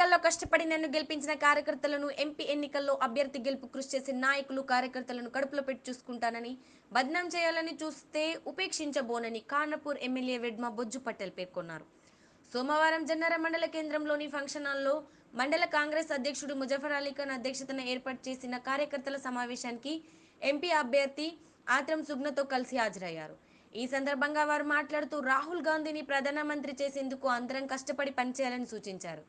కష్టపడి నన్ను గెలిపించిన కార్యకర్తలను ఎంపీ ఎన్నికల్లో అభ్యర్థి గెలుపు కృషి చేసిన నాయకులు కార్యకర్తలను కడుపులో పెట్టి చూసుకుంటానని బద్నాం చేయాలని చూస్తే ఉపేక్షించబోనని ఖానపూర్ ఎమ్మెల్యే వెడ్మ బొజ్జు పటేల్ పేర్కొన్నారు. సోమవారం జన్నర మండల కేంద్రంలోని ఫంక్షన్ హాల్లో మండల కాంగ్రెస్ అధ్యక్షుడు ముజఫర్ అలీ ఖాన్ అధ్యక్షతన ఏర్పాటు చేసిన కార్యకర్తల సమావేశానికి ఎంపీ అభ్యర్థి ఆత్రం సుగ్నతో కలిసి హాజరయ్యారు. ఈ సందర్భంగా వారు మాట్లాడుతూ రాహుల్ గాంధీని ప్రధానమంత్రి చేసేందుకు అందరం కష్టపడి పనిచేయాలని సూచించారు.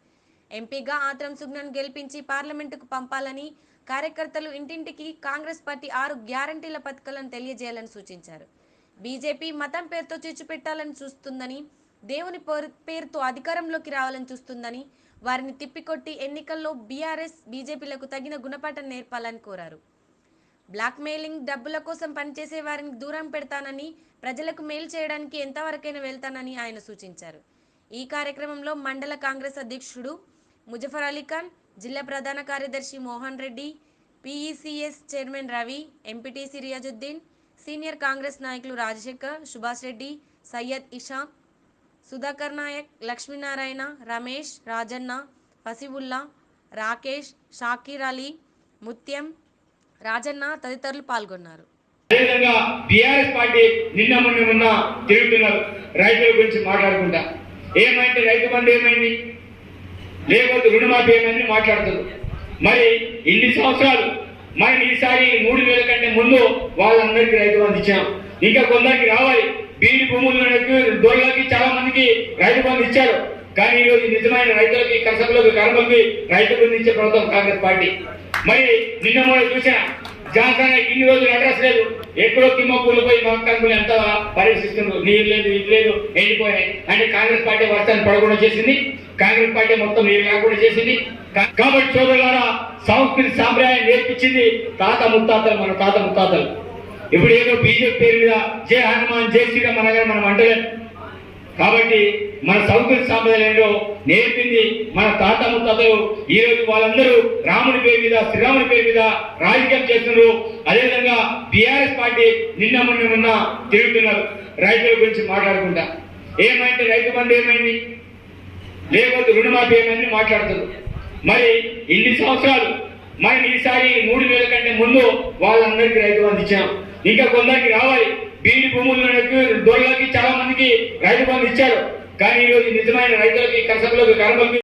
ఎంపీగా ఆత్రం సుగ్నన్ గెలిపించి పార్లమెంటుకు పంపాలని కార్యకర్తలు ఇంటింటికి కాంగ్రెస్ పార్టీ ఆరు గ్యారంటీల పథకాలను తెలియజేయాలని సూచించారు. బీజేపీ మతం పేరుతో చిచ్చు పెట్టాలని చూస్తుందని దేవుని పేరుతో అధికారంలోకి రావాలని చూస్తుందని వారిని తిప్పికొట్టి ఎన్నికల్లో బీఆర్ఎస్ బీజేపీలకు తగిన గుణపాఠం నేర్పాలని కోరారు. బ్లాక్ మెయిలింగ్ డబ్బుల కోసం పనిచేసే వారిని దూరం పెడతానని ప్రజలకు మేలు చేయడానికి ఎంతవరకైనా వెళ్తానని ఆయన సూచించారు. ఈ కార్యక్రమంలో మండల కాంగ్రెస్ అధ్యక్షుడు ముజఫర్ అలీ ఖాన్ జిల్లా ప్రధాన కార్యదర్శి Mohan Reddy PECS chairman Ravi MPTC Riyazuddin senior Congress నాయకులు రాజశేఖర్ సుభాష్ రెడ్డి సయ్యద్ ఇషా సుధాకర్ నాయక్ లక్ష్మీనారాయణ రమేష్ రాజన్న పసిబుల్లా రాకేష్ షాకీర్ అలీ ముత్యం రాజన్న తదితరులు పాల్గొన్నారు. అదేవిధంగా బీఆర్ఎస్ పార్టీ నిన్న మొన్న మొన్న తిరుగుతున్నారు. రైతుల గురించి మాట్లాడుకుంటా. ఏమైంది? రైతు బంధు ఏమైంది? లేకపోతే రుణమాఫీ ఏమని మాట్లాడుతున్నారు మరి ఇన్ని సంవత్సరాలు మరి ఈసారి మూడు వేల కంటే ముందు వాళ్ళందరికీ రైతు బంధు ఇచ్చాం ఇంకా కొందరికి రావాలి. బీడి భూములు దొరలకి చాలా మందికి రైతు బంధు ఇచ్చారు. కానీ ఈరోజు రోజు నిజమైన రైతులకి కర్షకులకు కర్మలకి రైతు బంధు ఇచ్చే ప్రభుత్వం కాంగ్రెస్ పార్టీ. మరి నిన్న మూడు చూసిన జాన్సన్ ఇన్ని రోజులు అడ్రస్ లేదు. ఎక్కడో తిమ్మకూలు పోయి మక్కలు ఎంత పరీక్షిస్తున్నారు నీరు లేదు ఇది లేదు ఎండిపోయినాయి. అంటే కాంగ్రెస్ పార్టీ వర్షాన్ని పడకుండా చేసింది. కాంగ్రెస్ పార్టీ మొత్తం ఏమి లేకుండా చేసింది. కాబట్టి సోదరులారా సంస్కృతి సాంప్రదాయం నేర్పించింది తాత ముత్తాతలు మన తాత ముత్తాతలు. ఇప్పుడు ఏదో బీజేపీ పేరు మీద జై హనుమాన్ జై శ్రీరామ్ అనగానే మనం అంటలేదు కాబట్టి మన సంస్కృతి సాంప్రదాయంలో నేర్పింది మన తాత ముత్తాతలు. ఈ రోజు వాళ్ళందరూ రాముని పేరు మీద శ్రీరాముని పేరు మీద రాజకీయం చేస్తున్నారు. అదేవిధంగా బీఆర్ఎస్ పార్టీ నిన్న మొన్న మొన్న తిరుగుతున్నారు. రైతుల గురించి మాట్లాడుకుంటా. ఏమైంది? రైతు బంధు ఏమైంది? లేకపోతే రుణమాఫీ ఏమని మాట్లాడుతున్నారు మరి ఇన్ని సంవత్సరాలు మరి ఈసారి మూడు వేల కంటే ముందు వాళ్ళందరికీ రైతు బంధు ఇచ్చాం. ఇంకా కొందరికి రావాలి. బీడి భూములకి దొరలకి చాలా మందికి రైతు బంధు ఇచ్చారు. కానీ ఈ రోజు నిజమైన రైతులకి కసంలోకి కర్మలకి